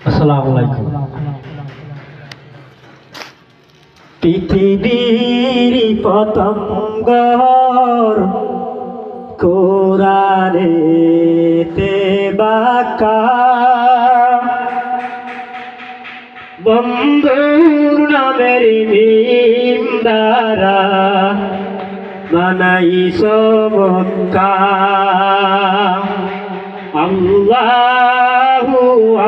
আসসালামু পৃথিবীর পতঙ্গর কোরআনে বাকা। বন্ধুর নামের মিম দ্বারা বানাই আল্লাহু আল্লাহু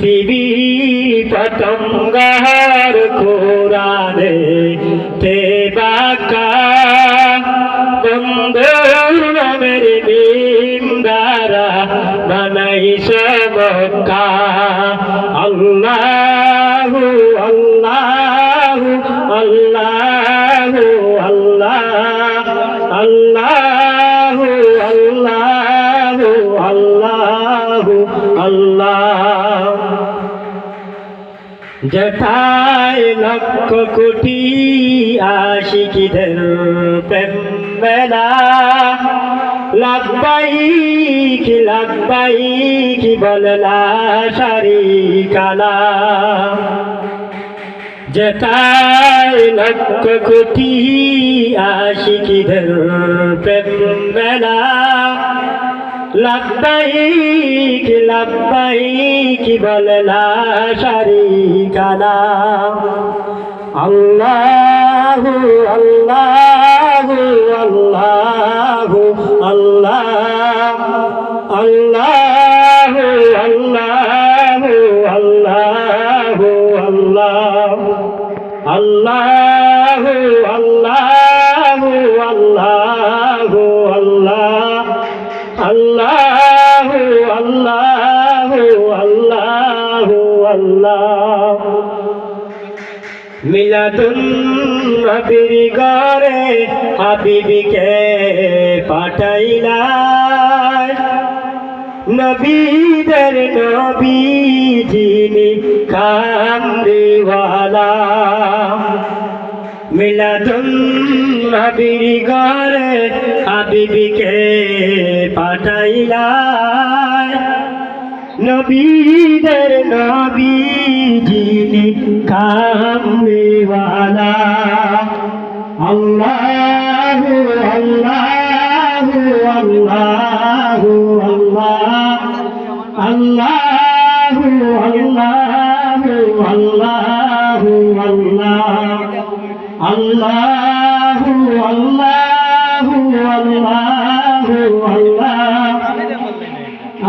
পৃথিবী পতঙ্গার কোরআনে তে বাকা বন্ধুর নামের নিন্দারা বানাই সবকা আল্লাহু আল্লাহু আল্লাহু, আল্লাহ, আল্লাহু। আল্লাহু। জটায় লক্ষ কোটি আশিকিদের প্রেম মেলা। লাভবাই কি লাভবাই কি বললা সারি কালা। জটায় লক্ষ কোটি আশিকিদের প্রেম মেলা। লাভবাইক বলে না সারি কালা আল্লাহ আল্লাহু। মিলাদুন নবীর ঘরে হাবিবিকে পাঠাইলাই নবীদের নবী যিনি কান্দিওয়ালা মিলাদুন নবীর ঘরে হাবিবিকে পাঠাইলাই নবীদের নবী কামলিওয়ালা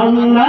আল্লাহু